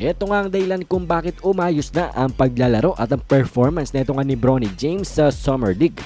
Ito nga ang dahilan kung bakit umayos na ang paglalaro at ang performance nito nga ni Bronny James sa Summer League.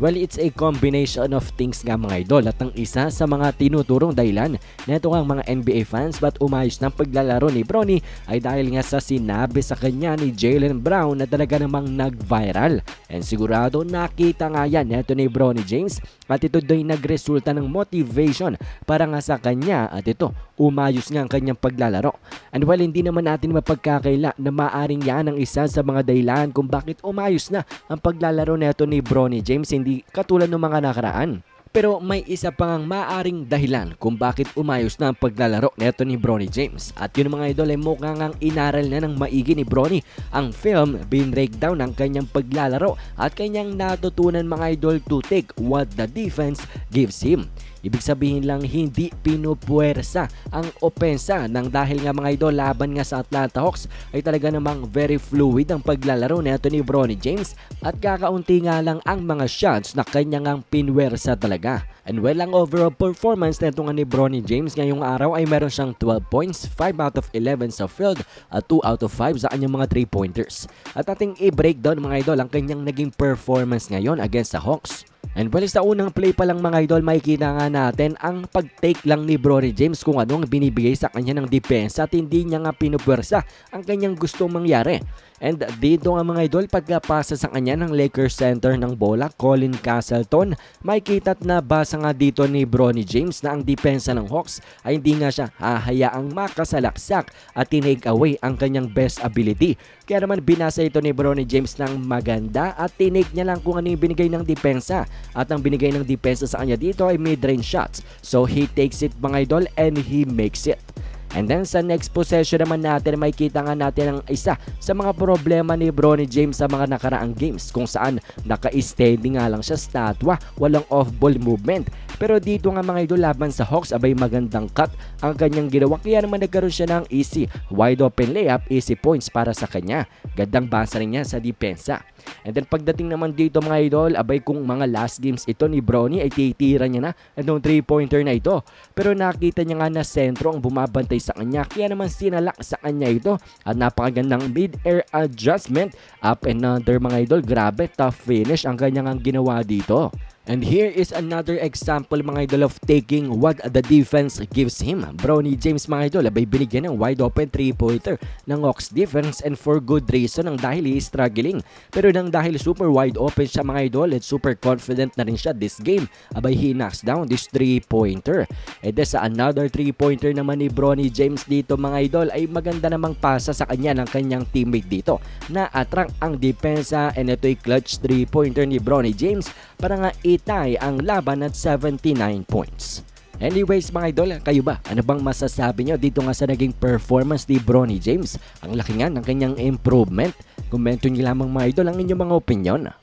Well, it's a combination of things nga mga idol at ang isa sa mga tinuturong dahilan nga ang mga NBA fans ba't umayos ng paglalaro ni Bronny ay dahil nga sa sinabi sa kanya ni Jalen Brown na talaga namang nag-viral. And sigurado nakita nga yan neto ni Bronny James at ito do'y nagresulta ng motivation para nga sa kanya at ito umayos nga ang kanyang paglalaro. And while hindi naman natin mapagkakaila na maaring yan ang isa sa mga dahilan kung bakit umayos na ang paglalaro neto ni Bronny James hindi katulad ng mga nakaraan. Pero may isa pang maaring dahilan kung bakit umayos na ang paglalaro neto ni Bronny James. At yun mga idol ay mukha ngang inaral na ng maigi ni Bronny ang film breakdown ng kanyang paglalaro at kanyang natutunan mga idol to take what the defense gives him. Ibig sabihin lang hindi pinupuwersa ang opensa nang dahil nga mga idol laban nga sa Atlanta Hawks ay talaga namang very fluid ang paglalaro nito ni Bronny James at kakaunti nga lang ang mga shots na kanya ngang pinwersa talaga. And well, ang overall performance nito nga ni Bronny James ngayong araw ay meron siyang 12 points, 5 out of 11 sa field at 2 out of 5 sa kanyang mga 3 pointers. At ating i-breakdown mga idol ang kanyang naging performance ngayon against the Hawks. And well, sa unang play pa lang mga idol, makikita nga natin ang pag-take lang ni Bronny James kung ano ang binibigay sa kanya ng depensa at hindi niya nga pinupwersa ang kanyang gustong mangyari. And dito nga mga idol, pagkapasa sa kanya ng Lakers center ng bola, Colin Castleton, makikita at nabasa nga dito ni Bronny James na ang depensa ng Hawks ay hindi nga siya hahayaang makasalaksak at tinake away ang kanyang best ability. Kaya naman binasa ito ni Bronny James ng maganda at tinake niya lang kung ano yung binigay ng depensa. At ang binigay ng depensa sa kanya dito ay mid-range shots. So he takes it mga idol and he makes it. And then sa next possession naman natin may kita nga natin ang isa sa mga problema ni Bronny James sa mga nakaraang games kung saan naka-steady nga lang siya statwa, walang off-ball movement. Pero dito nga mga idol laban sa Hawks abay magandang cut ang kanyang ginawa kaya naman nagkaroon siya ng easy wide open layup, easy points para sa kanya. Gandang basa rin niya sa depensa. And then pagdating naman dito mga idol, abay kung mga last games ito ni Bronny ay titira niya na itong 3-pointer na ito. Pero nakita niya nga na sentro ang bumabantay sa kanya kaya naman sinalak sa kanya ito at napakagandang mid-air adjustment up and under mga idol. Grabe, tough finish ang kanyang ang ginawa dito. And here is another example mga idol of taking what the defense gives him. Brownie James mga idol abay binigyan ng wide open 3-pointer ng Hawks defense and for good reason ang dahil he is struggling. Pero nang dahil super wide open siya mga idol at super confident na rin siya this game, abay he knocks down this 3-pointer. And sa another 3-pointer naman ni Bronny James dito mga idol ay maganda namang pasa sa kanya ng kanyang teammate dito na attract ang depensa and ito'y clutch 3-pointer ni Bronny James para nga itay ang laban at 79 points. Anyways mga idol, kayo ba? Ano bang masasabi nyo dito nga sa naging performance ni Bronny James? Ang laki nga ng kanyang improvement. Komento nyo lamang mga idol ang inyong mga opinion.